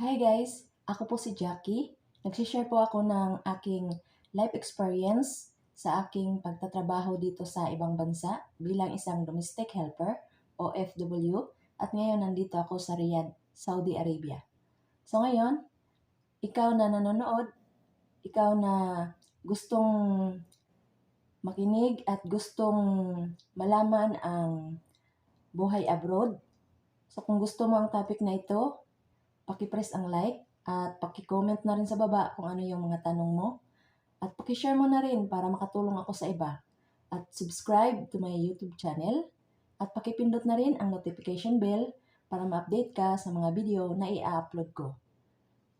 Hi guys! Ako po si Jackie. Nagsishare po ako ng aking life experience sa aking pagtatrabaho dito sa ibang bansa bilang isang domestic helper o FW at ngayon nandito ako sa Riyadh, Saudi Arabia. So ngayon, ikaw na nanonood, ikaw na gustong makinig at gustong malaman ang buhay abroad. So kung gusto mo ang topic na ito, paki-press ang like at paki-comment na rin sa baba kung ano yung mga tanong mo. At paki-share mo na rin para makatulong ako sa iba. At subscribe to my YouTube channel. At paki-pindot na rin ang notification bell para ma-update ka sa mga video na i-upload ko.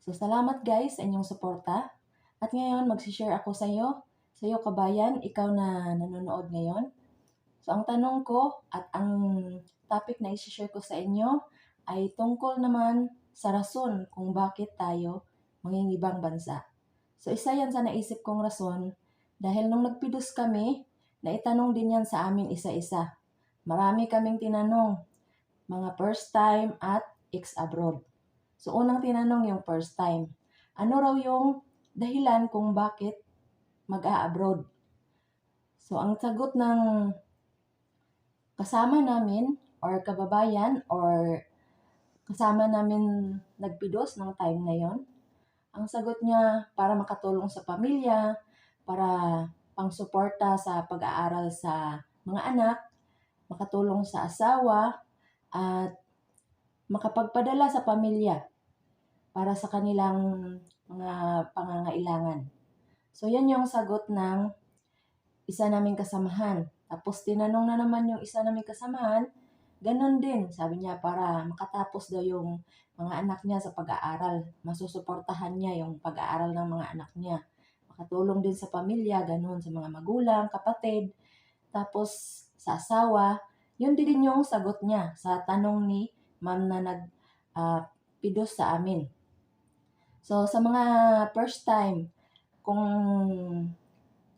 So salamat guys sa inyong suporta. At ngayon magsishare ako sa iyo, sa iyo kabayan, ikaw na nanonood ngayon. So ang tanong ko at ang topic na i-share ko sa inyo ay tungkol naman sa rason kung bakit tayo mangingibang bansa. So isa yan sa naisip kong rason dahil nung nagpidos kami, naitanong din yan sa amin isa-isa. Marami kaming tinanong, mga first time at ex-abroad. So unang tinanong yung first time, ano raw yung dahilan kung bakit mag-a-abroad? So ang sagot ng kasama namin or kababayan or kasama namin nagpidos ng time na yon. Ang sagot niya para makatulong sa pamilya, para pangsuporta sa pag-aaral sa mga anak, makatulong sa asawa, at makapagpadala sa pamilya para sa kanilang mga pangangailangan. So, yan yung sagot ng isa naming kasamahan. Tapos, tinanong na naman yung isa naming kasamahan, Ganon din, sabi niya, para makatapos daw yung mga anak niya sa pag-aaral. Masusuportahan niya yung pag-aaral ng mga anak niya. Makatulong din sa pamilya, ganon, sa mga magulang, kapatid. Tapos, sa asawa, yun din yung sagot niya sa tanong ni ma'am na nag-pidos sa amin. So, sa mga first time, kung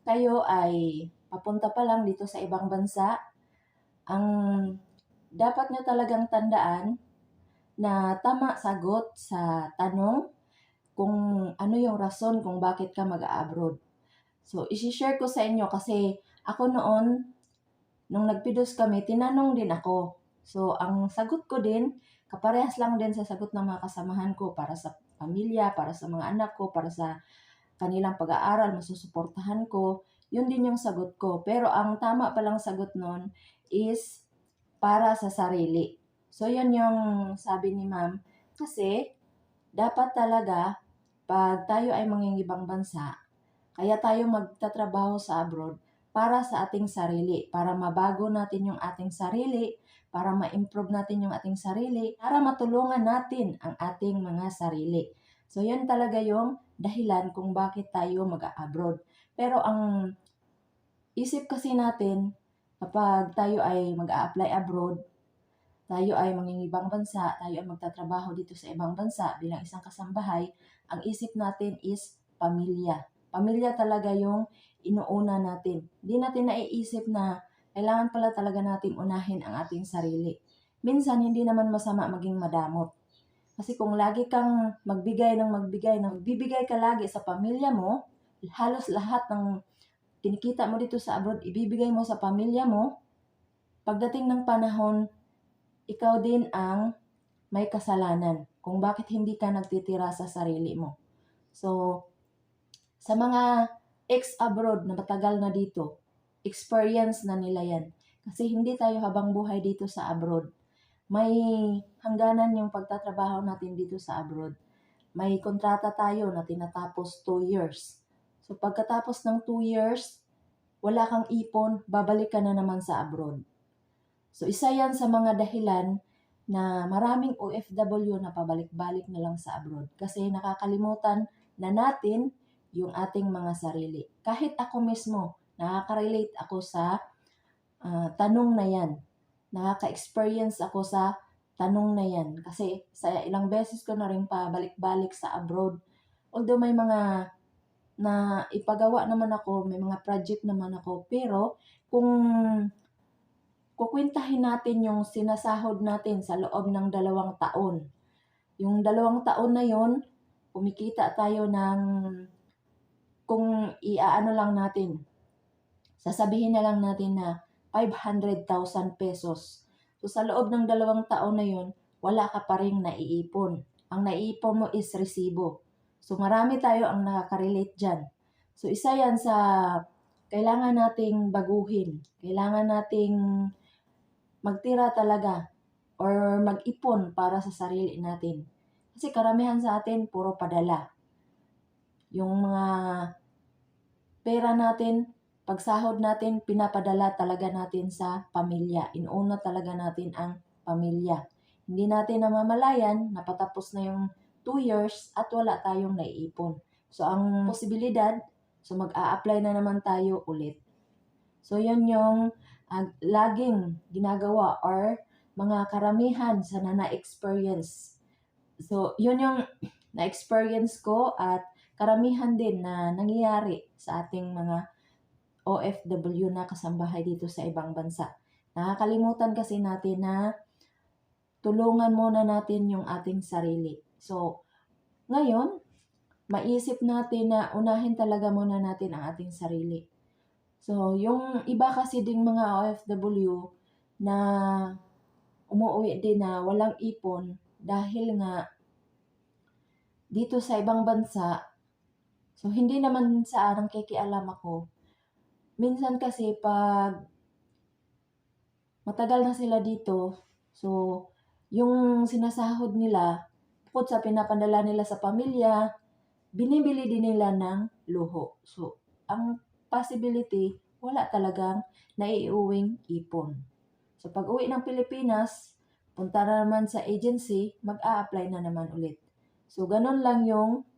kayo ay papunta pa lang dito sa ibang bansa, ang dapat nyo talagang tandaan na tama sagot sa tanong kung ano yung rason kung bakit ka mag-abroad. So, isi-share ko sa inyo kasi ako noon, nung nagpidos kami, tinanong din ako. So, ang sagot ko din, kaparehas lang din sa sagot ng mga kasamahan ko para sa pamilya, para sa mga anak ko, para sa kanilang pag-aaral, masusuportahan ko. Yun din yung sagot ko. Pero ang tama palang sagot nun is para sa sarili. So, yun yung sabi ni ma'am. Kasi, dapat talaga, pag tayo ay mangingibang bansa, kaya tayo magtatrabaho sa abroad para sa ating sarili, para mabago natin yung ating sarili, para ma-improve natin yung ating sarili, para matulungan natin ang ating mga sarili. So, yun talaga yung dahilan kung bakit tayo mag-abroad. Pero ang isip kasi natin, kapag tayo ay mag-a-apply abroad, tayo ay mangingibang bansa, tayo ay magtatrabaho dito sa ibang bansa bilang isang kasambahay, ang isip natin is pamilya. Pamilya talaga yung inuuna natin. Hindi natin naiisip na kailangan pala talaga natin unahin ang ating sarili. Minsan, hindi naman masama maging madamot. Kasi kung lagi kang magbigay ng magbigay, ng bibigay ka lagi sa pamilya mo, halos lahat ng kinikita mo dito sa abroad, ibibigay mo sa pamilya mo, pagdating ng panahon, ikaw din ang may kasalanan kung bakit hindi ka nagtitira sa sarili mo. So, sa mga ex-abroad na matagal na dito, experience na nila yan. Kasi hindi tayo habang buhay dito sa abroad. May hangganan yung pagtatrabaho natin dito sa abroad. May kontrata tayo na tinatapos 2 years So pagkatapos ng 2 years, wala kang ipon, babalik ka na naman sa abroad. So isa yan sa mga dahilan na maraming OFW na pabalik-balik na lang sa abroad kasi nakakalimutan na natin yung ating mga sarili. Kahit ako mismo, nakaka-relate ako sa uh, tanong na yan. Nakaka-experience ako sa tanong na yan. Kasi sa ilang beses ko na rin pabalik-balik sa abroad. Although may mga na ipagawa naman ako, may mga project naman ako. Pero kung kukwentahin natin yung sinasahod natin sa loob ng dalawang taon, Yung dalawang taon na yon, kumikita tayo ng kung iaano lang natin, sasabihin na lang natin na 500,000 pesos. So sa loob ng dalawang taon na yon, wala ka pa rin naiipon. Ang naiipon mo is resibo. So marami tayo ang nakaka-relate dyan. So isa yan sa kailangan nating baguhin. Kailangan nating magtira talaga or mag-ipon para sa sarili natin. Kasi karamihan sa atin, puro padala. Yung mga pera natin, pagsahod natin, pinapadala talaga natin sa pamilya. Inuna talaga natin ang pamilya. Hindi natin namamalayan, napatapos na yung 2 years at wala tayong naiipon. So, ang posibilidad, so mag-a-apply na naman tayo ulit. So, yun yung ah, laging ginagawa or mga karamihan sa na na-experience. So, yun yung na-experience ko at karamihan din na nangyayari sa ating mga OFW na kasambahay dito sa ibang bansa. Nakakalimutan kasi natin na tulungan muna natin yung ating sarili. So, ngayon, maisip natin na unahin talaga muna natin ang ating sarili. So, yung iba kasi ding mga OFW na umuwi din na walang ipon dahil nga dito sa ibang bansa, so hindi naman sa arang kikialam ako. Minsan kasi pag matagal na sila dito, so yung sinasahod nila, bukod sa pinapadala nila sa pamilya, binibili din nila ng luho. So, ang possibility, wala talagang naiuwing ipon. So, pag uwi ng Pilipinas, punta na naman sa agency, mag-a-apply na naman ulit. So, ganun lang yung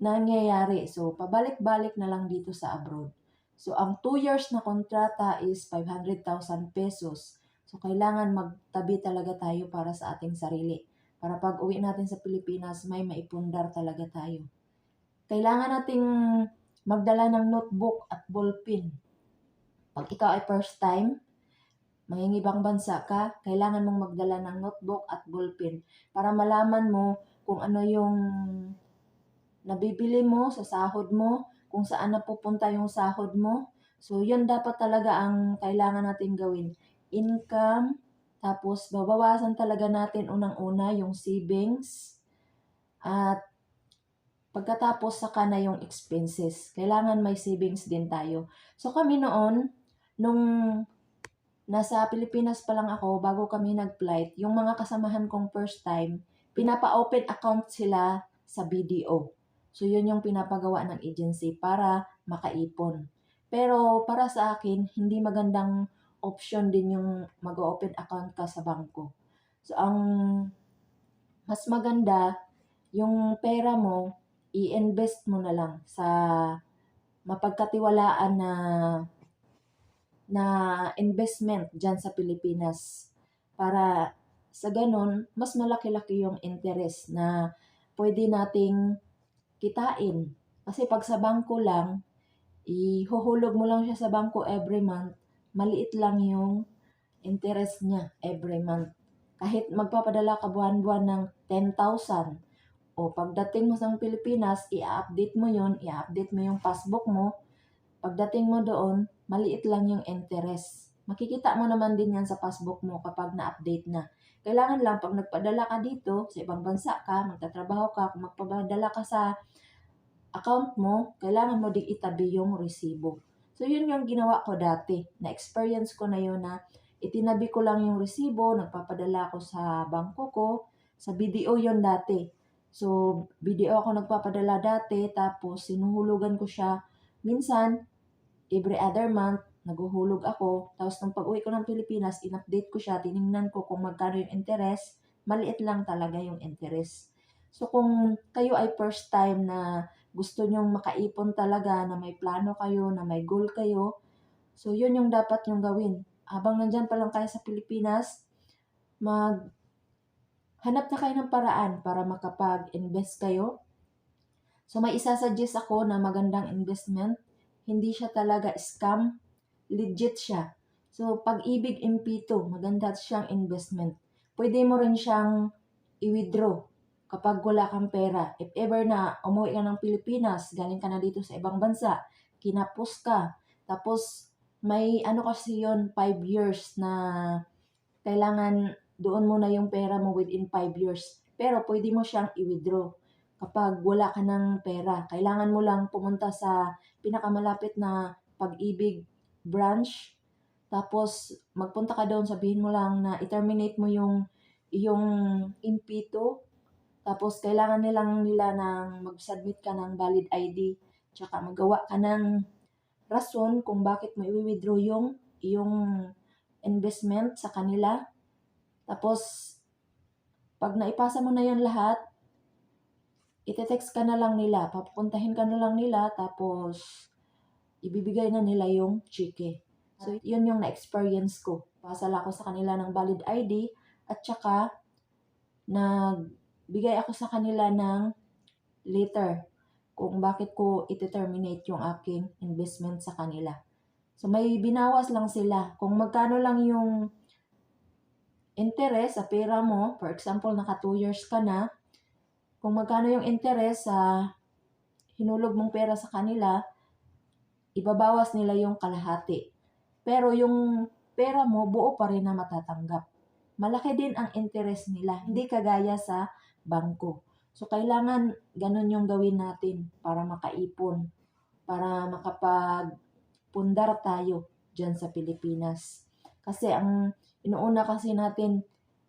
nangyayari. So, pabalik-balik na lang dito sa abroad. So, ang 2 years na kontrata is 500,000 pesos. So, kailangan magtabi talaga tayo para sa ating sarili. Para pag uwi natin sa Pilipinas, may maipundar talaga tayo. Kailangan nating magdala ng notebook at ballpen. Pag ikaw ay first time, mangingibang bansa ka, kailangan mong magdala ng notebook at ballpen para malaman mo kung ano yung nabibili mo sa sahod mo, kung saan napupunta yung sahod mo. So, yun dapat talaga ang kailangan natin gawin. Income, tapos babawasan talaga natin unang-una yung savings, at pagkatapos saka na yung expenses. Kailangan may savings din tayo. So, kami noon, nung nasa Pilipinas pa lang ako, bago kami nag-flight, yung mga kasamahan kong first time, pinapa-open account sila sa BDO. So, yun yung pinapagawa ng agency para makaipon. Pero para sa akin, hindi magandang option din yung mag-open account ka sa bangko. So, ang mas maganda, yung pera mo, i-invest mo na lang sa mapagkatiwalaan na na investment dyan sa Pilipinas para sa ganun, mas malaki-laki yung interest na pwede nating kitain. Kasi pag sa bangko lang, ihuhulog mo lang siya sa bangko every month, maliit lang yung interest niya every month. Kahit magpapadala ka buwan-buwan ng 10,000, o pagdating mo sa Pilipinas, i-update mo yon i-update mo yung passbook mo, pagdating mo doon, maliit lang yung interest. Makikita mo naman din yan sa passbook mo kapag na-update na. Kailangan lang pag nagpadala ka dito, sa ibang bansa ka, magtatrabaho ka, kung magpapadala ka sa account mo, kailangan mo din itabi yung resibo. So, yun yung ginawa ko dati. Na-experience ko na yun na itinabi ko lang yung resibo, nagpapadala ko sa bangko ko, sa BDO yon dati. So, BDO ako nagpapadala dati, tapos sinuhulugan ko siya. Minsan, every other month, naguhulog ako. Tapos, nung pag-uwi ko ng Pilipinas, in-update ko siya, tiningnan ko kung magkano yung interest. Maliit lang talaga yung interest. So, kung kayo ay first time na gusto nyong makaipon talaga, na may plano kayo, na may goal kayo, so yun yung dapat yung gawin. Habang nandyan pa lang kayo sa Pilipinas, mag hanap na kayo ng paraan para makapag-invest kayo. So may isa-suggest ako na magandang investment. Hindi siya talaga scam, legit siya. So pag-ibig MP2, maganda siyang investment. Pwede mo rin siyang i-withdraw kapag wala kang pera. If ever na umuwi ka ng Pilipinas, galing ka na dito sa ibang bansa, kinapos ka, tapos may ano kasi yon 5 years na kailangan doon mo na yung pera mo within 5 years. Pero pwede mo siyang i-withdraw kapag wala ka ng pera. Kailangan mo lang pumunta sa pinakamalapit na pag-ibig branch. Tapos magpunta ka doon, sabihin mo lang na i-terminate mo yung yung impito. Tapos kailangan nilang nila ng mag-submit ka ng valid ID. Tsaka magawa ka ng rason kung bakit mo i-withdraw yung yung investment sa kanila. Tapos, pag naipasa mo na yan lahat, ite-text ka na lang nila, papupuntahin ka na lang nila, tapos ibibigay na nila yung cheque. So, yun yung na-experience ko. Pasala ako sa kanila ng valid ID at saka nagbigay ako sa kanila ng letter kung bakit ko ite-terminate yung aking investment sa kanila. So, may binawas lang sila. Kung magkano lang yung interest sa pera mo, for example, naka 2 years ka na, kung magkano yung interest sa hinulog mong pera sa kanila, ibabawas nila yung kalahati. Pero yung pera mo, buo pa rin na matatanggap. Malaki din ang interest nila, hindi kagaya sa bangko. So, kailangan ganun yung gawin natin para makaipon, para makapag pundar tayo dyan sa Pilipinas. Kasi ang inuuna kasi natin,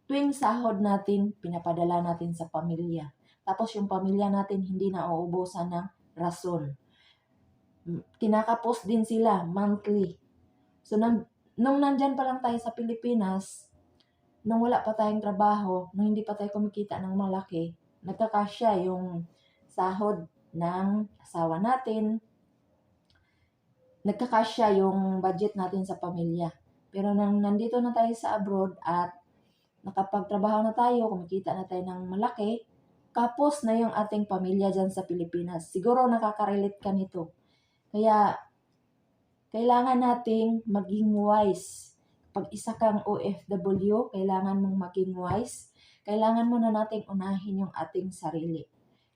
tuwing sahod natin, pinapadala natin sa pamilya. Tapos yung pamilya natin hindi na uubusan ng rason. Kinakapos din sila monthly. So, nang, nung nandyan pa lang tayo sa Pilipinas, nung wala pa tayong trabaho, nung hindi pa tayo kumikita ng malaki, nagkakasya yung sahod ng asawa natin, nagkakasya yung budget natin sa pamilya. Pero nang nandito na tayo sa abroad at nakapagtrabaho na tayo, kumikita na tayo ng malaki, kapos na yung ating pamilya dyan sa Pilipinas. Siguro nakaka-relate ka nito. Kaya, kailangan nating maging wise. Pag isa kang OFW, kailangan mong maging wise. Kailangan mo na nating unahin yung ating sarili.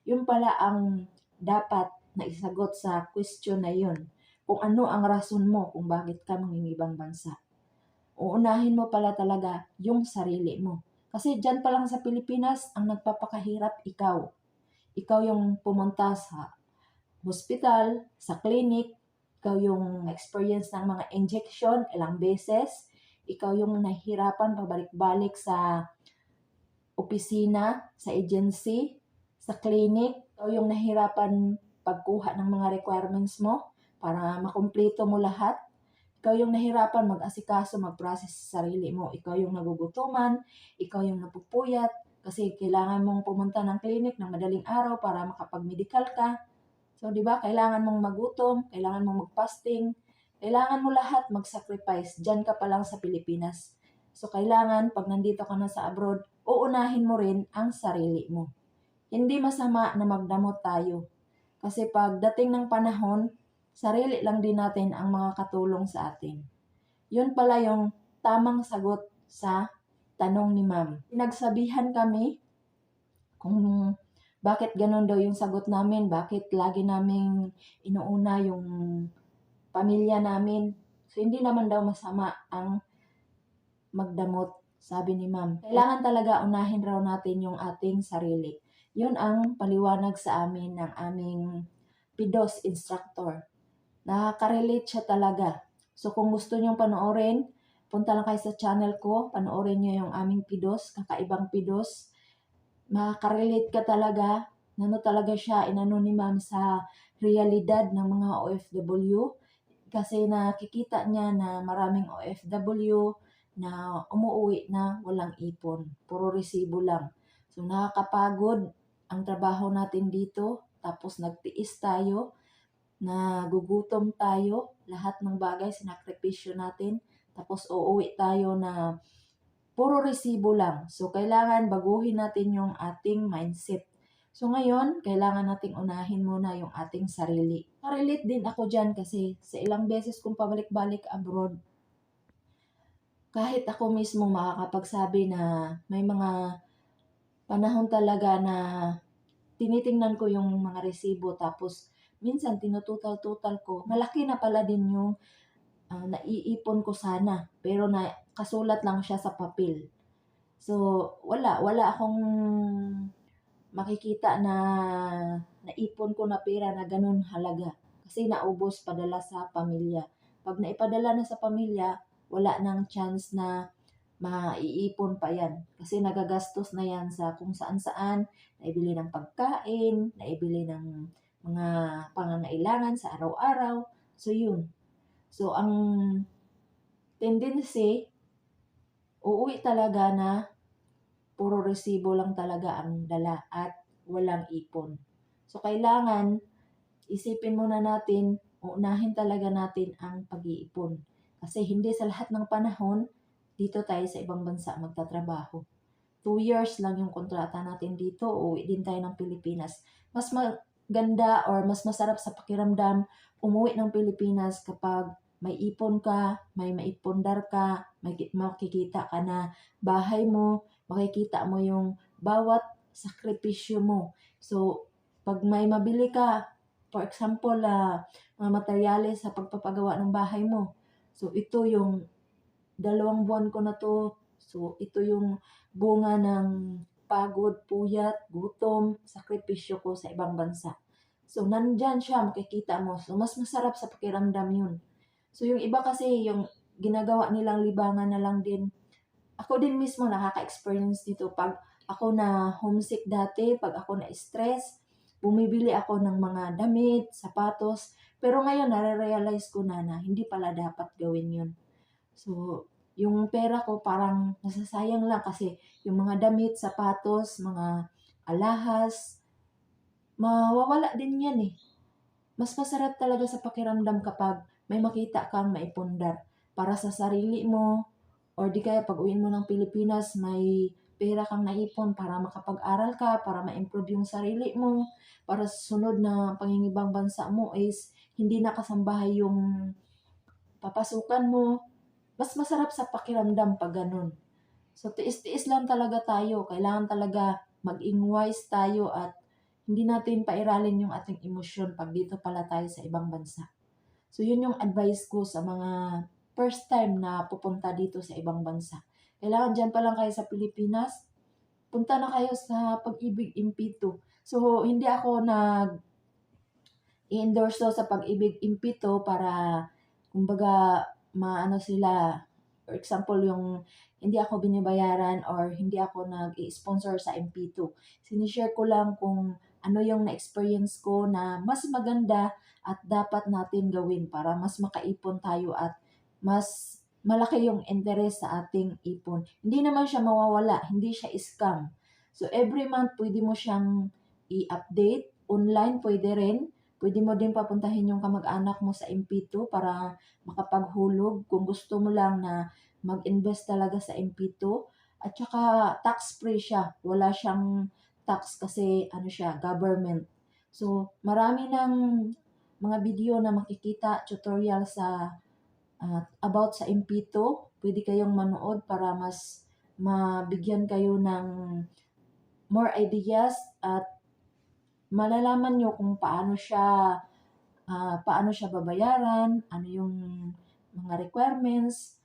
Yun pala ang dapat na isagot sa question na yun kung ano ang rason mo kung bakit ka mangingibang bansa. Uunahin mo pala talaga yung sarili mo. Kasi dyan pa lang sa Pilipinas, ang nagpapakahirap ikaw. Ikaw yung pumunta sa hospital, sa clinic, ikaw yung experience ng mga injection ilang beses, ikaw yung nahihirapan pabalik-balik sa opisina, sa agency, sa clinic, ikaw yung nahihirapan pagkuha ng mga requirements mo, para makumpleto mo lahat. Ikaw yung nahirapan mag-asikaso, mag-process sa sarili mo. Ikaw yung nagugutuman, ikaw yung napupuyat, kasi kailangan mong pumunta ng clinic ng madaling araw para makapag-medical ka. So, di ba, kailangan mong magutom, kailangan mong mag-fasting, kailangan mo lahat mag-sacrifice. Diyan ka pa lang sa Pilipinas. So, kailangan, pag nandito ka na sa abroad, uunahin mo rin ang sarili mo. Hindi masama na magdamot tayo. Kasi pag dating ng panahon, sarili lang din natin ang mga katulong sa atin. Yun pala yung tamang sagot sa tanong ni ma'am. Nagsabihan kami kung bakit ganun daw yung sagot namin, bakit lagi naming inuuna yung pamilya namin. So, hindi naman daw masama ang magdamot, sabi ni ma'am. Kailangan talaga unahin raw natin yung ating sarili. Yun ang paliwanag sa amin ng aming PIDOS instructor nakaka-relate siya talaga. So kung gusto nyong panoorin, punta lang kayo sa channel ko, panoorin nyo yung aming pidos, kakaibang pidos. Makaka-relate ka talaga, nano talaga siya, inano ni ma'am sa realidad ng mga OFW. Kasi nakikita niya na maraming OFW na umuwi na walang ipon, puro resibo lang. So nakakapagod ang trabaho natin dito, tapos nagtiis tayo, na gugutom tayo, lahat ng bagay sinakripisyo natin, tapos uuwi tayo na puro resibo lang. So, kailangan baguhin natin yung ating mindset. So, ngayon, kailangan nating unahin muna yung ating sarili. Relate din ako dyan kasi sa ilang beses kong pabalik-balik abroad, kahit ako mismo makakapagsabi na may mga panahon talaga na tinitingnan ko yung mga resibo tapos minsan tinututal-tutal ko. Malaki na pala din yung ah, naiipon ko sana pero na kasulat lang siya sa papel. So, wala. Wala akong makikita na naipon ko na pera na ganun halaga. Kasi naubos padala sa pamilya. Pag naipadala na sa pamilya, wala nang chance na maiipon pa yan. Kasi nagagastos na yan sa kung saan-saan, naibili ng pagkain, naibili ng mga pangangailangan sa araw-araw. So, yun. So, ang tendency, uuwi talaga na puro resibo lang talaga ang dala at walang ipon. So, kailangan isipin muna natin, uunahin talaga natin ang pag-iipon. Kasi hindi sa lahat ng panahon, dito tayo sa ibang bansa magtatrabaho. Two years lang yung kontrata natin dito, uuwi din tayo ng Pilipinas. Mas maganda or mas masarap sa pakiramdam umuwi ng Pilipinas kapag may ipon ka, may maipundar ka, may makikita ka na bahay mo, makikita mo yung bawat sakripisyo mo. So, pag may mabili ka, for example, uh, mga materyales sa pagpapagawa ng bahay mo. So, ito yung dalawang buwan ko na to. So, ito yung bunga ng pagod, puyat, gutom, sakripisyo ko sa ibang bansa. So, nandyan siya, makikita mo. So, mas masarap sa pakiramdam yun. So, yung iba kasi, yung ginagawa nilang libangan na lang din ako din mismo nakaka-experience dito pag ako na homesick dati, pag ako na stress, bumibili ako ng mga damit, sapatos, pero ngayon nare-realize ko na na hindi pala dapat gawin yun. So, yung pera ko parang nasasayang lang kasi yung mga damit, sapatos, mga alahas, mawawala din yan eh. Mas masarap talaga sa pakiramdam kapag may makita kang maipundar para sa sarili mo, or di kaya pag uwiin mo ng Pilipinas, may pera kang naipon para makapag-aral ka, para ma-improve yung sarili mo, para sa sunod na pangingibang bansa mo is hindi nakasambahay yung papasukan mo. Mas masarap sa pakiramdam pag ganun. So, tiis-tiis lang talaga tayo. Kailangan talaga mag-ing wise tayo at hindi natin pairalin yung ating emosyon pag dito pala tayo sa ibang bansa. So, yun yung advice ko sa mga first time na pupunta dito sa ibang bansa. Kailangan dyan pa lang kayo sa Pilipinas, punta na kayo sa Pag-ibig Impito. So, hindi ako nag i-endorse sa Pag-ibig Impito para, kumbaga, maano sila, for example, yung hindi ako binibayaran or hindi ako nag-sponsor sa MP2. Sinishare ko lang kung ano yung na-experience ko na mas maganda at dapat natin gawin para mas makaipon tayo at mas malaki yung interest sa ating ipon. Hindi naman siya mawawala, hindi siya scam. So every month pwede mo siyang i-update, online pwede rin. Pwede mo din papuntahin yung kamag-anak mo sa MP2 para makapaghulog kung gusto mo lang na mag-invest talaga sa MP2. At saka tax-free siya. Wala siyang tax kasi ano siya, government. So marami ng mga video na makikita, tutorial sa at about sa MP2, pwede kayong manood para mas mabigyan kayo ng more ideas at malalaman nyo kung paano siya uh, paano siya babayaran, ano yung mga requirements.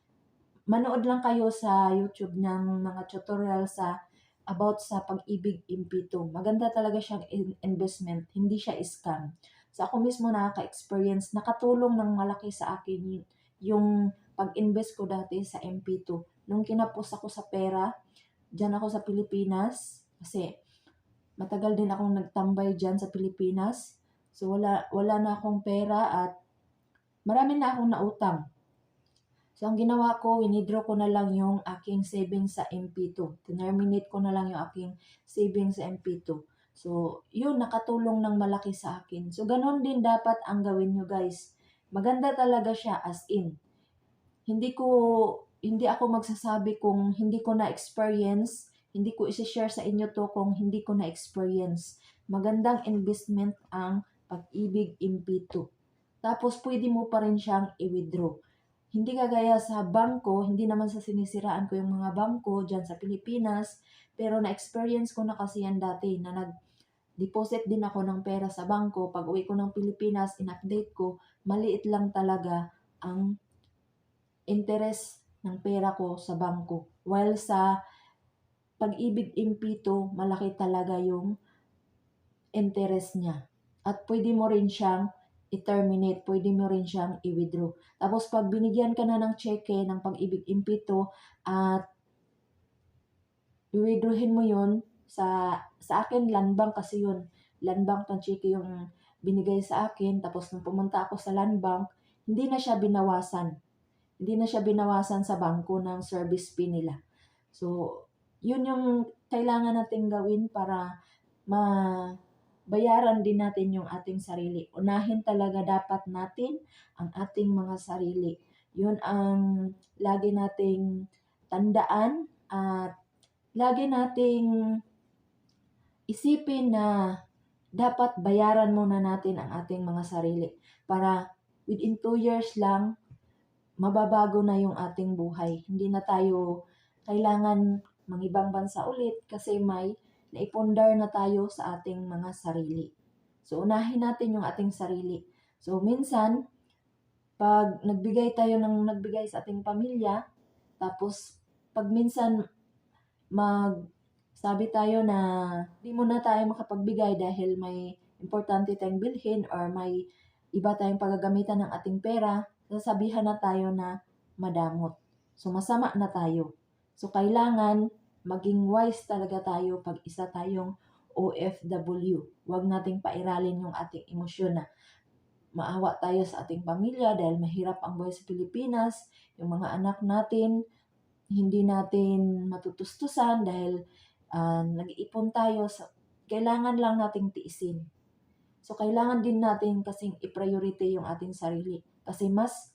Manood lang kayo sa YouTube ng mga tutorial sa about sa pag-ibig MP2. Maganda talaga siyang investment, hindi siya scam. So ako mismo nakaka-experience, nakatulong ng malaki sa akin yung pag-invest ko dati sa MP2. Nung kinapos ako sa pera, dyan ako sa Pilipinas, kasi matagal din akong nagtambay dyan sa Pilipinas. So wala, wala na akong pera at marami na akong nautang. So ang ginawa ko, winidraw ko na lang yung aking savings sa MP2. Terminate ko na lang yung aking savings sa MP2. So, yun, nakatulong ng malaki sa akin. So, ganun din dapat ang gawin nyo guys Maganda talaga siya as in. Hindi ko hindi ako magsasabi kung hindi ko na experience, hindi ko i-share sa inyo to kung hindi ko na experience. Magandang investment ang pag-ibig MP2. Tapos pwede mo pa rin siyang i-withdraw. Hindi kagaya sa bangko, hindi naman sa sinisiraan ko yung mga bangko dyan sa Pilipinas, pero na-experience ko na kasi yan dati na nag-deposit din ako ng pera sa bangko. Pag uwi ko ng Pilipinas, in-update ko, maliit lang talaga ang interest ng pera ko sa bangko. While sa pag-ibig impito, malaki talaga yung interest niya. At pwede mo rin siyang i-terminate, pwede mo rin siyang i-withdraw. Tapos pag binigyan ka na ng cheque ng pag-ibig impito at i-withdrawin mo yun sa sa akin land bank kasi yun. Land bank ng cheque yung binigay sa akin. Tapos nung pumunta ako sa land bank, hindi na siya binawasan. Hindi na siya binawasan sa bangko ng service fee nila. So, yun yung kailangan nating gawin para ma bayaran din natin yung ating sarili. Unahin talaga dapat natin ang ating mga sarili. Yun ang lagi nating tandaan at lagi nating isipin na dapat bayaran muna natin ang ating mga sarili para within 2 years lang mababago na yung ating buhay. Hindi na tayo kailangan mangibang bansa ulit kasi may naipundar na tayo sa ating mga sarili. So, unahin natin yung ating sarili. So, minsan, pag nagbigay tayo ng nagbigay sa ating pamilya, tapos pag minsan mag sabi tayo na di mo na tayo makapagbigay dahil may importante tayong bilhin or may iba tayong paggagamitan ng ating pera, sasabihan na tayo na madamot. So, masama na tayo. So, kailangan maging wise talaga tayo pag isa tayong OFW. Huwag nating pairalin yung ating emosyon na maawa tayo sa ating pamilya dahil mahirap ang buhay sa Pilipinas. Yung mga anak natin, hindi natin matutustusan dahil uh, nag-iipon tayo. Sa, kailangan lang nating tiisin. So, kailangan din natin kasing i-priority yung ating sarili. Kasi mas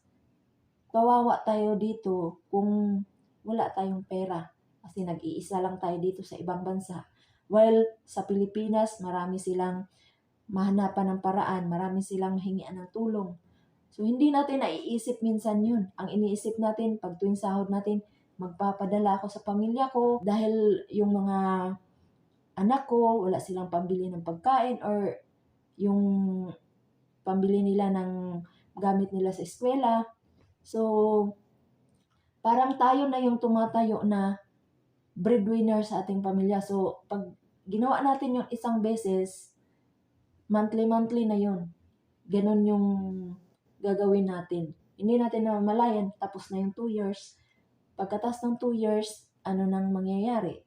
kawawa tayo dito kung wala tayong pera kasi nag-iisa lang tayo dito sa ibang bansa. While sa Pilipinas, marami silang mahanapan ng paraan, marami silang mahingian ng tulong. So, hindi natin naiisip minsan yun. Ang iniisip natin, pag tuwing sahod natin, magpapadala ako sa pamilya ko dahil yung mga anak ko, wala silang pambili ng pagkain or yung pambili nila ng gamit nila sa eskwela. So, parang tayo na yung tumatayo na breadwinner sa ating pamilya. So, pag ginawa natin yung isang beses, monthly-monthly na yun. Ganon yung gagawin natin. Hindi natin na malayan, tapos na yung 2 years. Pagkatas ng 2 years, ano nang mangyayari?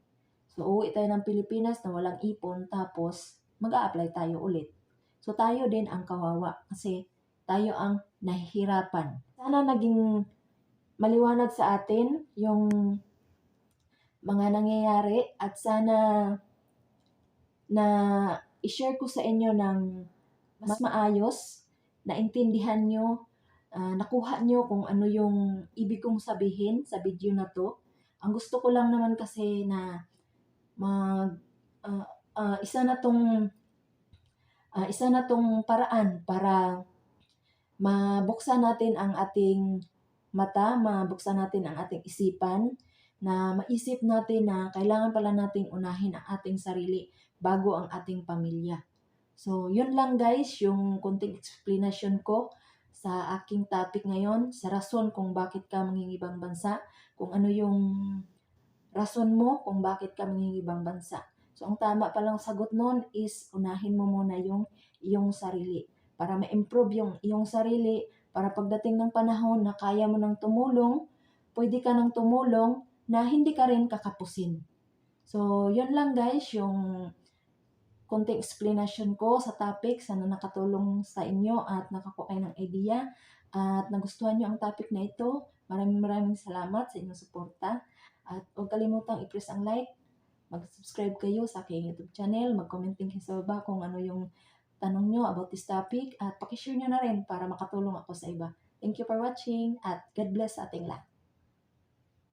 So, uwi tayo ng Pilipinas na walang ipon, tapos mag apply tayo ulit. So, tayo din ang kawawa kasi tayo ang nahihirapan. Sana naging maliwanag sa atin yung mga nangyayari at sana na i-share ko sa inyo ng mas maayos, naintindihan nyo, uh, nakuha nyo kung ano yung ibig kong sabihin sa video na to. Ang gusto ko lang naman kasi na mag uh, uh, isa na tong uh, isa na tong paraan para mabuksan natin ang ating mata, mabuksan natin ang ating isipan na maisip natin na kailangan pala nating unahin ang ating sarili bago ang ating pamilya. So, yun lang guys, yung kunting explanation ko sa aking topic ngayon, sa rason kung bakit ka mangingibang bansa, kung ano yung rason mo kung bakit ka mangingibang bansa. So, ang tama palang sagot nun is unahin mo muna yung iyong sarili para ma-improve yung iyong sarili para pagdating ng panahon na kaya mo nang tumulong, pwede ka nang tumulong na hindi ka rin kakapusin. So, yun lang guys, yung konting explanation ko sa topic. Sana nakatulong sa inyo at nakakuha ng idea at nagustuhan nyo ang topic na ito. Maraming maraming salamat sa inyong suporta. At huwag kalimutang i-press ang like, mag-subscribe kayo sa aking YouTube channel, mag-comment din kayo sa baba kung ano yung tanong nyo about this topic at pakishare nyo na rin para makatulong ako sa iba. Thank you for watching at God bless sa ating lahat.